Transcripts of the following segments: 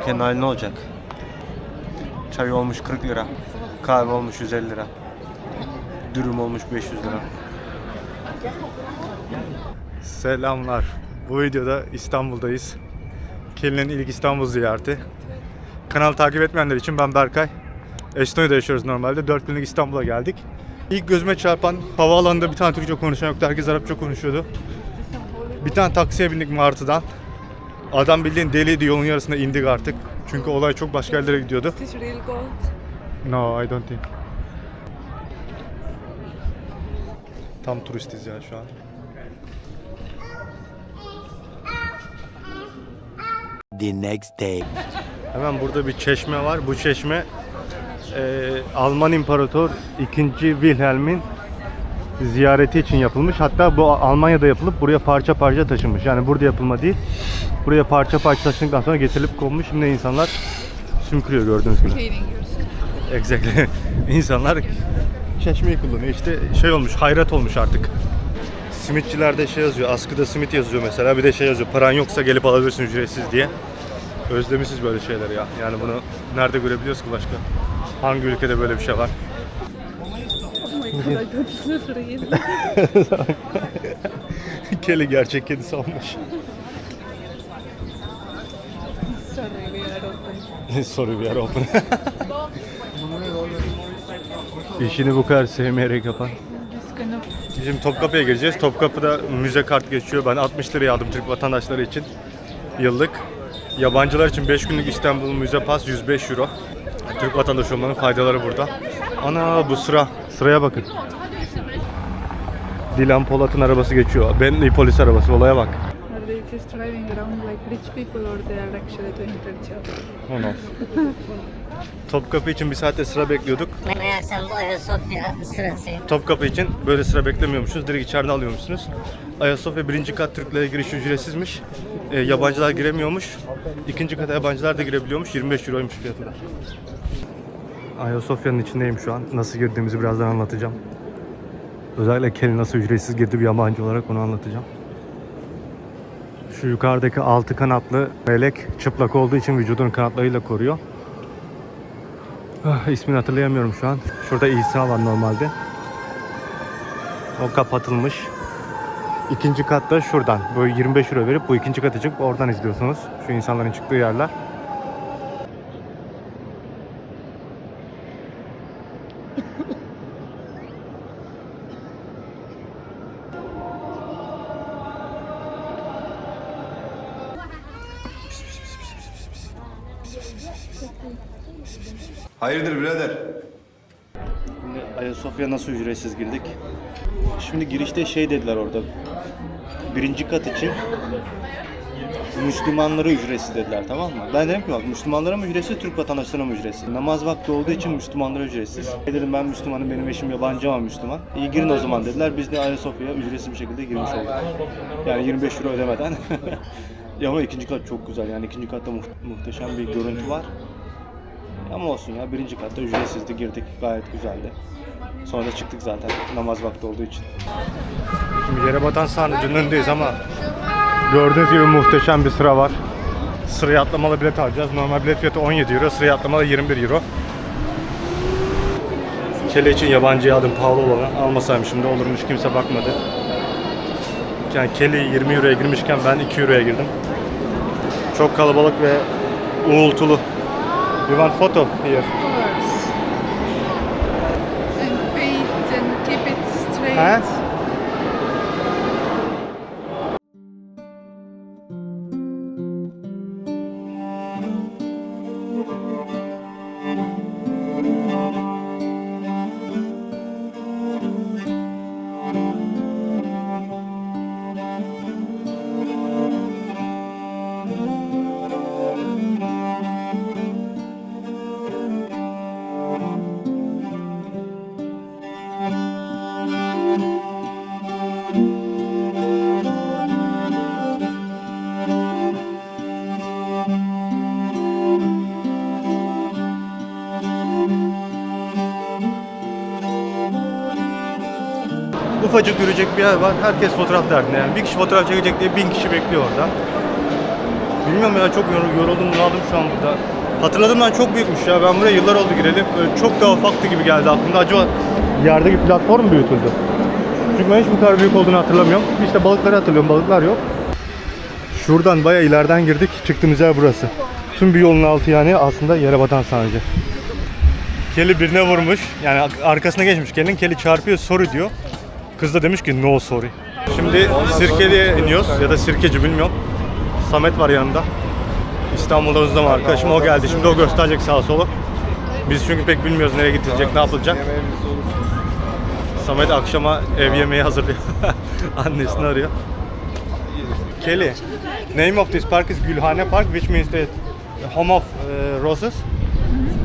ülkenin hali ne olacak? Çay olmuş 40 lira. Kahve olmuş 150 lira. Dürüm olmuş 500 lira. Selamlar. Bu videoda İstanbul'dayız. Kelin'in ilk İstanbul ziyareti. Kanal takip etmeyenler için ben Berkay. Estonya'da yaşıyoruz normalde. 4 günlük İstanbul'a geldik. İlk gözüme çarpan havaalanında bir tane Türkçe konuşan yoktu. Herkes Arapça konuşuyordu. Bir tane taksiye bindik Martı'dan. Adam bildiğin deliydi yolun yarısında indik artık. Çünkü olay çok başka yerlere gidiyordu. Is this real gold? No, I don't think. Tam turistiz ya şu an. the next day. Hemen burada bir çeşme var. Bu çeşme e, Alman İmparator 2. Wilhelm'in ziyareti için yapılmış. Hatta bu Almanya'da yapılıp buraya parça parça taşınmış. Yani burada yapılma değil. Buraya parça parça taşındıktan sonra getirilip konmuş. Şimdi insanlar sümkürüyor gördüğünüz gibi. Exactly. İnsanlar çeşmeyi kullanıyor. İşte şey olmuş, hayrat olmuş artık. Simitçilerde şey yazıyor, askıda simit yazıyor mesela. Bir de şey yazıyor, paran yoksa gelip alabilirsin ücretsiz diye. Özlemişiz böyle şeyleri ya. Yani bunu nerede görebiliyoruz ki başka? Hangi ülkede böyle bir şey var? Oh. Keli gerçek kedisi olmuş. Sorry, we are open. Sorry bir ara open. İşini bu kadar sevmeyerek yapan. Şimdi Topkapı'ya gireceğiz. Topkapı'da müze kart geçiyor. Ben 60 liraya aldım Türk vatandaşları için. Yıllık. Yabancılar için 5 günlük İstanbul Müze Pas 105 euro. Türk vatandaşı olmanın faydaları burada. Ana bu sıra. Sıraya bakın. Dilan Polat'ın arabası geçiyor. Bentley polis arabası. Olaya bak. Are they just driving around like rich people or they are actually doing their job? Onu. Topkapı için bir saatte sıra bekliyorduk. Meğersem bu Ayasofya sırası. Topkapı için böyle sıra beklemiyormuşsunuz. Direkt içeriden alıyormuşsunuz. Ayasofya birinci kat Türklere giriş ücretsizmiş. E, yabancılar giremiyormuş. İkinci kata yabancılar da girebiliyormuş. 25 euroymuş fiyatı da. Ayasofya'nın içindeyim şu an. Nasıl girdiğimizi birazdan anlatacağım. Özellikle Kelly nasıl ücretsiz girdi bir yabancı olarak onu anlatacağım. Şu yukarıdaki altı kanatlı melek çıplak olduğu için vücudunu kanatlarıyla koruyor. Ah, ismini hatırlayamıyorum şu an. Şurada İsa var normalde. O kapatılmış. İkinci katta şuradan. Böyle 25 euro verip bu ikinci kata çıkıp oradan izliyorsunuz. Şu insanların çıktığı yerler. Hayırdır birader? Şimdi Ayasofya nasıl ücretsiz girdik? Şimdi girişte şey dediler orada. Birinci kat için Müslümanlara ücretsiz dediler tamam mı? Ben dedim ki bak Müslümanlara mı ücretsiz, Türk vatandaşlarına mı ücretsiz? Namaz vakti olduğu için Müslümanlara ücretsiz. E dedim ben Müslümanım, benim eşim yabancı ama Müslüman. İyi girin o zaman dediler. Biz de Ayasofya'ya ücretsiz bir şekilde girmiş olduk. Yani 25 euro ödemeden. ya ama ikinci kat çok güzel yani ikinci katta muht- muhteşem bir görüntü var. Ama olsun ya birinci katta ücretsizdi girdik gayet güzeldi. Sonra çıktık zaten namaz vakti olduğu için. Şimdi yere batan sarnıcının önündeyiz ama gördüğünüz gibi muhteşem bir sıra var. Sıraya atlamalı bilet alacağız. Normal bilet fiyatı 17 euro, sıraya atlamalı 21 euro. Kele için yabancıya aldım pahalı olanı. Almasaymışım da olurmuş kimse bakmadı. Yani Kele 20 euroya girmişken ben 2 euroya girdim. Çok kalabalık ve uğultulu. You want photo here? Of course. And paint and keep it straight. Huh? Ufacık yürüyecek bir yer var. Herkes fotoğraf derdinde. Yani bir kişi fotoğraf çekecek diye bin kişi bekliyor orada. Bilmiyorum ya çok yor- yoruldum bunaldım şu an burada. Hatırladığımdan çok büyükmüş ya. Ben buraya yıllar oldu gireli. Böyle çok daha ufaktı gibi geldi aklımda. Acaba yerdeki platform büyütüldü? Çünkü ben hiç bu kadar büyük olduğunu hatırlamıyorum. İşte balıkları hatırlıyorum. Balıklar yok. Şuradan bayağı ileriden girdik. Çıktığımız yer burası. Tüm bir yolun altı yani aslında yere batan sadece. Kelly birine vurmuş. Yani arkasına geçmiş. Kelly'nin Kelly çarpıyor sorry diyor. Kız da demiş ki no sorry. Şimdi Sirkeli'ye iniyoruz ya da Sirkeci bilmiyorum. Samet var yanında. İstanbul'da uzun zaman arkadaşım o geldi. Şimdi o gösterecek sağa sola. Biz çünkü pek bilmiyoruz nereye gidilecek, ne yapılacak. Samet akşama ev yemeği hazırlıyor. Annesini arıyor. Kelly, name of this park is Gülhane Park, which means the home of uh, roses.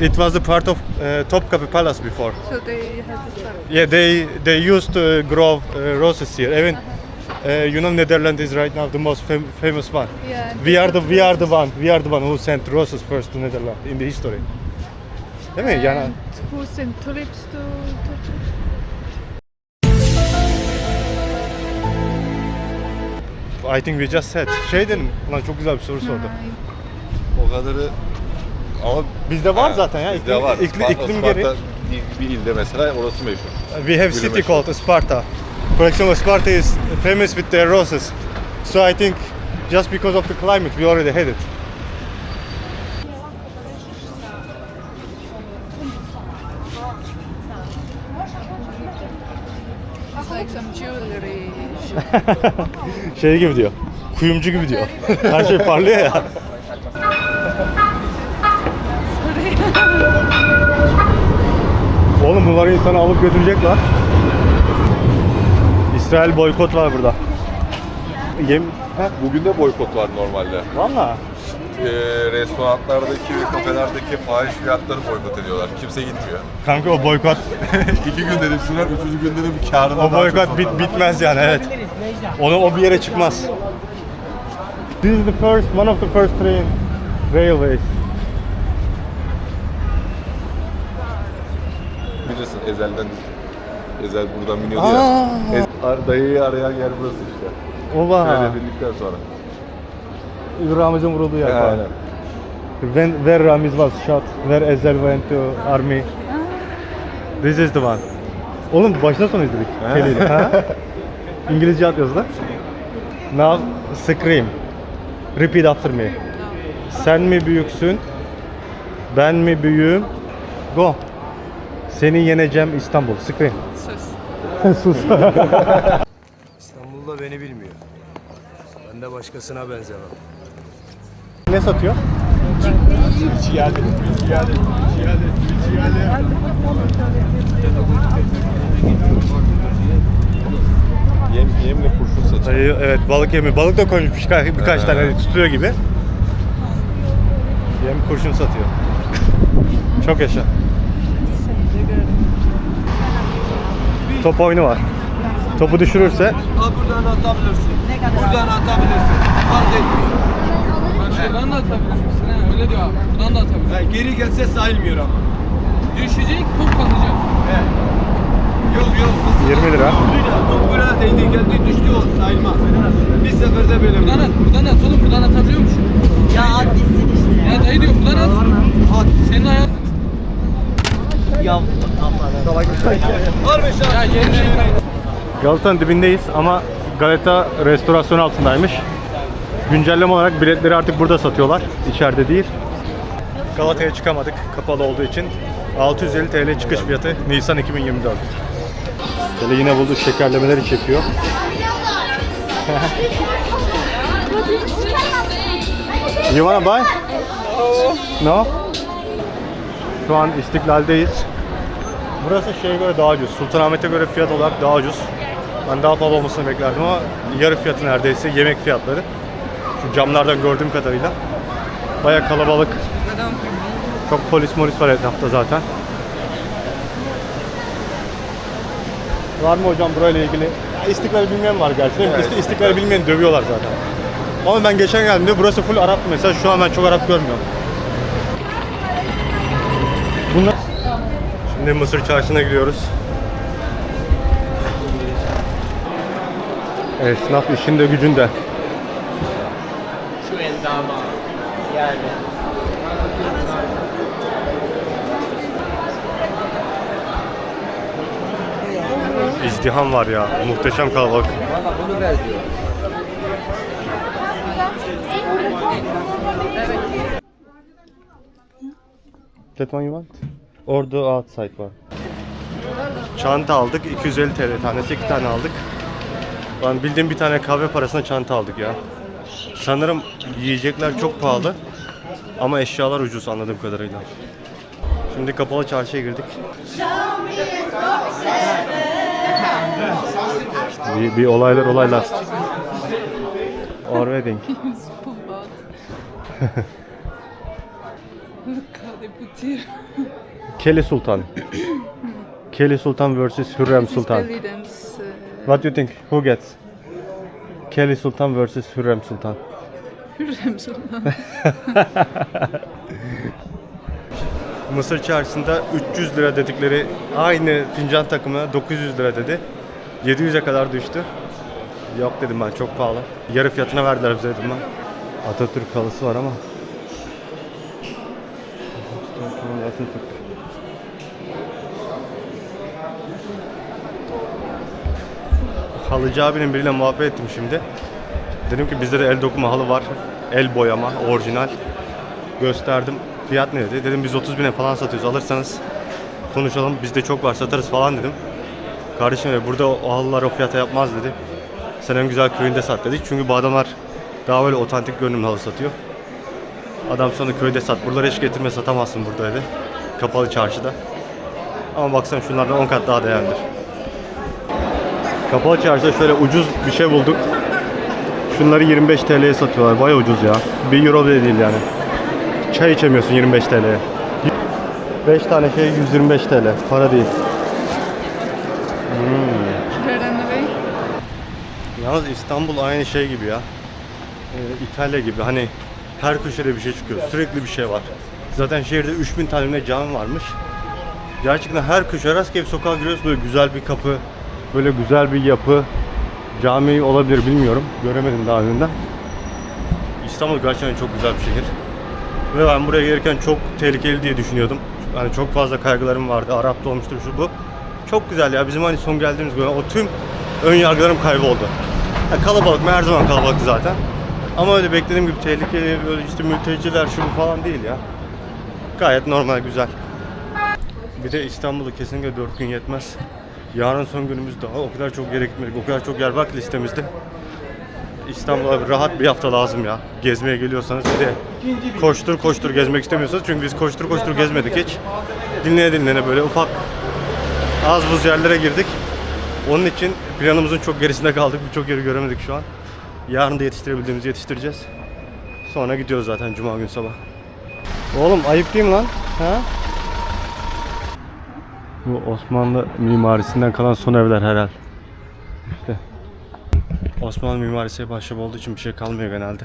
It was the part of uh, Topkapi Palace before. So they this park. Yeah, they they used to grow uh, roses here. Even uh, you know Netherlands is right now the most fam- famous one. Yeah. and We are the we are the one we are the one who sent roses first to Netherlands in the history. Değil mi? Yani And who sent tulips to Turkey? I think we just said. Şey dedim. Lan çok güzel bir soru sordu. Uh, O kadarı ama Bizde var Ha, zaten ya. bizde İklim, var. iklim, Sparta- iklim Sparta geri. bir, bir ilde mesela orası meşhur. We have city meşhur. called Sparta. For example, Sparta is famous with their roses. So I think just because of the climate we already had it. It's like some jewelry shop. Şey gibi diyor. Kuyumcu gibi diyor. Her şey parlıyor ya. bunları insanı alıp götürecekler. İsrail boykot var burada. Yem... Ha? Bugün de boykot var normalde. Valla. Ee, restoranlardaki ve kafelerdeki fahiş fiyatları boykot ediyorlar. Kimse gitmiyor. Kanka o boykot, İki günde de sürer, üçüncü günde de bir karına o boykot bit, bitmez yani evet. Onu o bir yere çıkmaz. This is the first, one of the first train railways. Ezel'den Ezel buradan biniyordu ya. Ez- dayıyı arayan yer burası işte. Oba. Şöyle bindikten sonra. Ramiz'in vurulduğu yer. falan. Aynen. When where Ramiz was shot, where Ezel went to army. This is the one. Oğlum baştan sona izledik. Kelly'yle. ha? İngilizce at yazılı. Now scream. Repeat after me. Sen mi büyüksün? Ben mi büyüğüm? Go. Seni yeneceğim İstanbul. Scream. Sus. Sus. İstanbul'da beni bilmiyor. Ben de başkasına benzemem. ne satıyor? Yem, yemle kurşun satıyor. Evet balık yemi. Balık da koymuş birkaç, birkaç tane hani tutuyor gibi. Yem kurşun satıyor. Çok yaşa. Top oyunu var. Topu düşürürse buradan atabilirsin. Buradan atabilirsin. Fark etmiyor. Şuradan da atabilirsin. He, öyle diyor abi. Buradan da atabilirsin. Ha, geri gelse sayılmıyor ama. Düşecek, top kalacak. Yok yok. 20 lira. Top buraya değdi geldi düştü o sayılmaz. Bir seferde böyle. Buradan at, buradan at oğlum. Buradan atabiliyor musun? Ya at gitsin işte. Ya dayı diyor buradan at. At. Senin ayağın... Varmış ha. Ya yerine... Galata'nın dibindeyiz ama Galata restorasyon altındaymış. Güncelleme olarak biletleri artık burada satıyorlar. içeride değil. Galata'ya çıkamadık kapalı olduğu için. 650 TL çıkış fiyatı Nisan 2024. Böyle yine buldu şekerlemeleri çekiyor. you wanna buy? No. Şu an İstiklal'deyiz. Burası şeye göre daha ucuz. Sultanahmet'e göre fiyat olarak daha ucuz. Ben daha pahalı olmasını beklerdim ama yarı fiyatı neredeyse yemek fiyatları. Şu camlardan gördüğüm kadarıyla. Baya kalabalık. Çok polis molis var etrafta zaten. Var mı hocam burayla ilgili? Ya İstiklal bilmeyen var gerçi. mi? İsti- İstiklal bilmeyen dövüyorlar zaten. Ama ben geçen geldiğimde burası full Arap mesela şu an ben çok Arap görmüyorum. Bunlar... Şimdi Mısır çarşısına gidiyoruz. Esnaf işinde gücünde. İzdiham var ya. Muhteşem kalabalık. That one you want? Orada outside var. Çanta aldık. 250 TL tanesi. iki tane aldık. Ben bildiğim bir tane kahve parasına çanta aldık ya. Sanırım yiyecekler çok pahalı. Ama eşyalar ucuz anladığım kadarıyla. Şimdi kapalı çarşıya girdik. Bir, bir olaylar olaylar. Or wedding. Kelly Sultan. Kelly Sultan versus Hürrem Sultan. Uh, What do you think? Who gets? Kelly Sultan versus Hürrem Sultan. Hürrem Sultan. Mısır çarşısında 300 lira dedikleri aynı fincan takımına 900 lira dedi. 700'e kadar düştü. Yok dedim ben çok pahalı. Yarı fiyatına verdiler bize dedim ben. Atatürk halısı var ama. Atatürk. Halıcı abinin biriyle muhabbet ettim şimdi. Dedim ki bizde de el dokuma halı var. El boyama, orijinal. Gösterdim. Fiyat ne dedi? Dedim biz 30 bine falan satıyoruz. Alırsanız konuşalım. Bizde çok var satarız falan dedim. Kardeşim dedi, burada o halılar o fiyata yapmaz dedi. Sen en güzel köyünde sat dedik. Çünkü bu adamlar daha böyle otantik görünümlü halı satıyor. Adam sonra köyde sat. Buraları hiç getirme satamazsın burada dedi. Kapalı çarşıda. Ama baksana şunlardan 10 kat daha değerlidir. Kapalı çarşıda şöyle ucuz bir şey bulduk. Şunları 25 TL'ye satıyorlar. Baya ucuz ya. 1 euro bile değil yani. Çay içemiyorsun 25 TL'ye. 5 tane şey 125 TL. Para değil. Away. Yalnız İstanbul aynı şey gibi ya. Ee, İtalya gibi hani her köşede bir şey çıkıyor. Sürekli bir şey var. Zaten şehirde 3000 tane ne cami varmış. Gerçekten her köşe rastgele bir sokağa giriyoruz böyle güzel bir kapı, böyle güzel bir yapı. Cami olabilir bilmiyorum. Göremedim daha önceden. İstanbul gerçekten çok güzel bir şehir. Ve ben buraya gelirken çok tehlikeli diye düşünüyordum. Hani çok fazla kaygılarım vardı. Arap olmuştur şu bu. Çok güzel ya. Bizim hani son geldiğimiz gün o tüm ön yargılarım kayboldu. Ya kalabalık mı? Her zaman kalabalıktı zaten. Ama öyle beklediğim gibi tehlikeli, böyle işte mülteciler şu bu falan değil ya. Gayet normal, güzel. Bir de İstanbul'u kesinlikle 4 gün yetmez. Yarın son günümüz daha. O kadar çok yere. O kadar çok yer ki listemizde. İstanbul'a rahat bir hafta lazım ya. Gezmeye geliyorsanız bir de koştur koştur gezmek istemiyorsanız çünkü biz koştur koştur gezmedik hiç. Dinleye dinlene böyle ufak az buz yerlere girdik. Onun için planımızın çok gerisinde kaldık. Birçok yeri göremedik şu an. Yarın da yetiştirebildiğimizi yetiştireceğiz. Sonra gidiyoruz zaten cuma gün sabah. Oğlum ayıp değil mi lan? Ha? Bu Osmanlı mimarisinden kalan son evler herhal. İşte. Osmanlı mimarisi hep ahşap olduğu için bir şey kalmıyor genelde.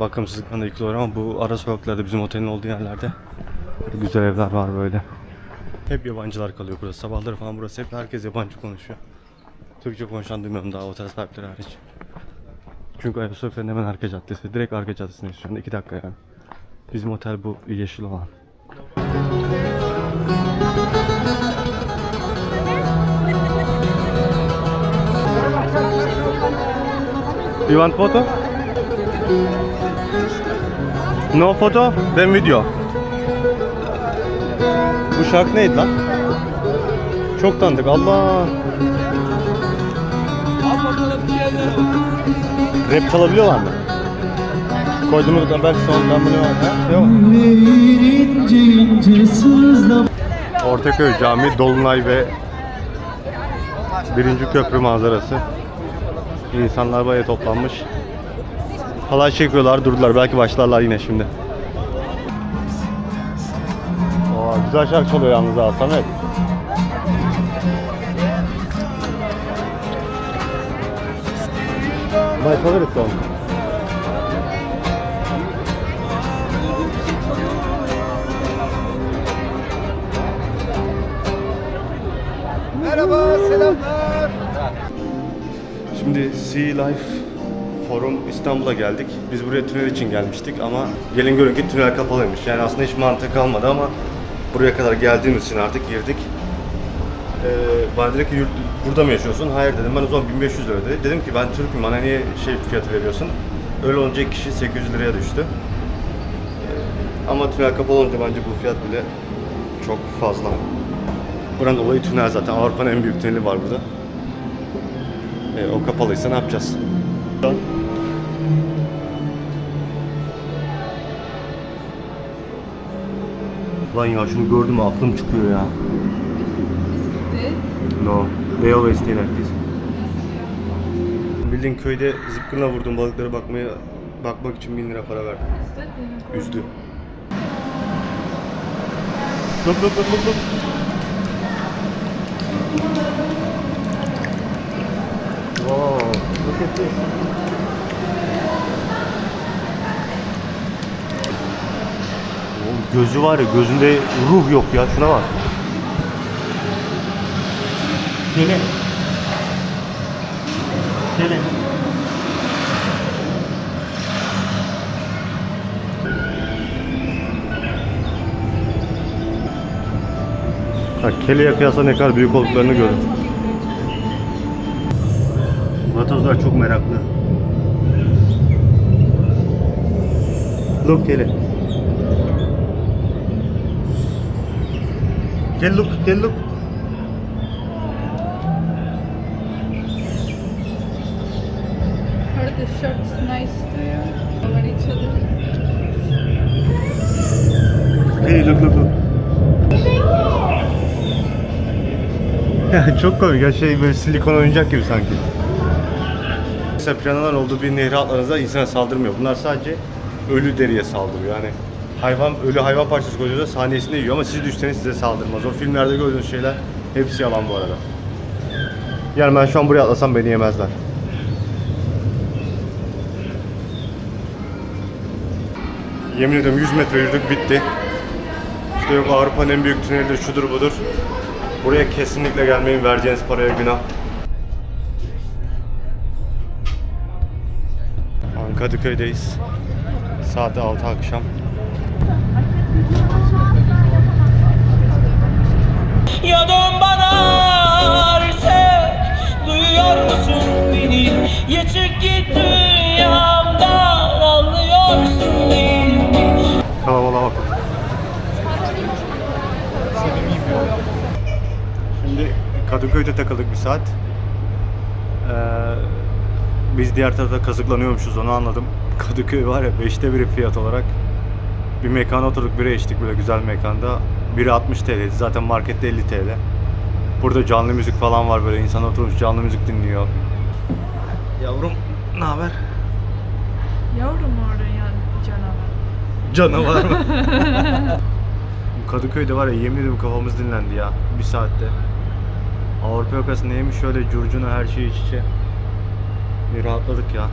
Bakımsızlıktan da yıkılıyor ama bu ara sokaklarda bizim otelin olduğu yerlerde güzel evler var böyle. Hep yabancılar kalıyor burası. Sabahları falan burası hep herkes yabancı konuşuyor. Türkçe konuşan duymuyorum daha otel sahipleri hariç. Çünkü Ayasofya'nın hemen arka caddesi. Direkt arka caddesinde şu anda 2 dakika yani. Bizim otel bu yeşil olan. You want photo? No photo, then video. Bu şarkı neydi lan? Çok tanıdık. Allah. Rap çalabiliyorlar mı? Koyduğumuz kadar belki sonradan bunu var. Ortaköy Cami, Dolunay ve birinci köprü manzarası. İnsanlar bayağı toplanmış. Halay çekiyorlar, durdular. Belki başlarlar yine şimdi. Aa, güzel şarkı çalıyor yalnız ha Samet. My favorite song. Sea Life Forum İstanbul'a geldik. Biz buraya tünel için gelmiştik ama gelin görün ki tünel kapalıymış. Yani aslında hiç mantık kalmadı ama buraya kadar geldiğimiz için artık girdik. Ee, bana dedi ki "Yurt- burada mı yaşıyorsun? Hayır dedim. Ben o zaman 1500 lira dedi. Dedim ki ben Türk'üm bana niye şey fiyatı veriyorsun? Öyle olunca kişi 800 liraya düştü. Ee, ama tünel kapalı olunca bence bu fiyat bile çok fazla. Buranın olayı tünel zaten. Avrupa'nın en büyük tüneli var burada. Ee, o kapalıysa ne yapacağız? Lan ya şunu gördüm aklım çıkıyor ya. No. They always stay like this. Bildiğin köyde zıpkınla vurdum balıklara bakmaya bakmak için 1000 lira para verdim. Üzdü. Look look look look look. Wow, look at this. Oğlum gözü var ya gözünde ruh yok ya şuna bak. Gelin. Gelin. Bak keleğe kıyasla ne kadar büyük olduklarını görün. Vatozlar çok meraklı. Look kele. Gel look, gel look. Are the shirts nice to you? Over each other. Hey look look look. Çok komik ya şey böyle silikon oyuncak gibi sanki. Mesela piranalar olduğu bir nehre atlarınızda insana saldırmıyor. Bunlar sadece ölü deriye saldırıyor. Yani hayvan ölü hayvan parçası koyduğunda saniyesinde yiyor ama siz düşseniz size saldırmaz. O filmlerde gördüğünüz şeyler hepsi yalan bu arada. Yani ben şu an buraya atlasam beni yemezler. Yemin ediyorum 100 metre yürüdük bitti. İşte yok Avrupa'nın en büyük tünelidir, şudur budur. Buraya kesinlikle gelmeyin, vereceğiniz paraya günah. Kadıköy'deyiz. Saat 6 akşam. Ya dön bana artık Duyuyor musun beni Ya çık git dünyamdan Anlıyorsun değil mi? Kalabalığa bak. Şimdi Kadıköy'de takıldık bir saat. Ee, biz diğer tarafta kazıklanıyormuşuz onu anladım. Kadıköy var ya 5'te biri fiyat olarak. Bir mekana oturduk bira içtik böyle güzel mekanda. Biri 60 TL zaten markette 50 TL. Burada canlı müzik falan var böyle insan oturmuş canlı müzik dinliyor. Yavrum ne haber? Yavrum orada yani canavar. Canavar mı? Bu Kadıköy'de var ya yemin ediyorum kafamız dinlendi ya bir saatte. Avrupa yakası neymiş şöyle curcuna her şey iç içe. Bir rahatladık ya.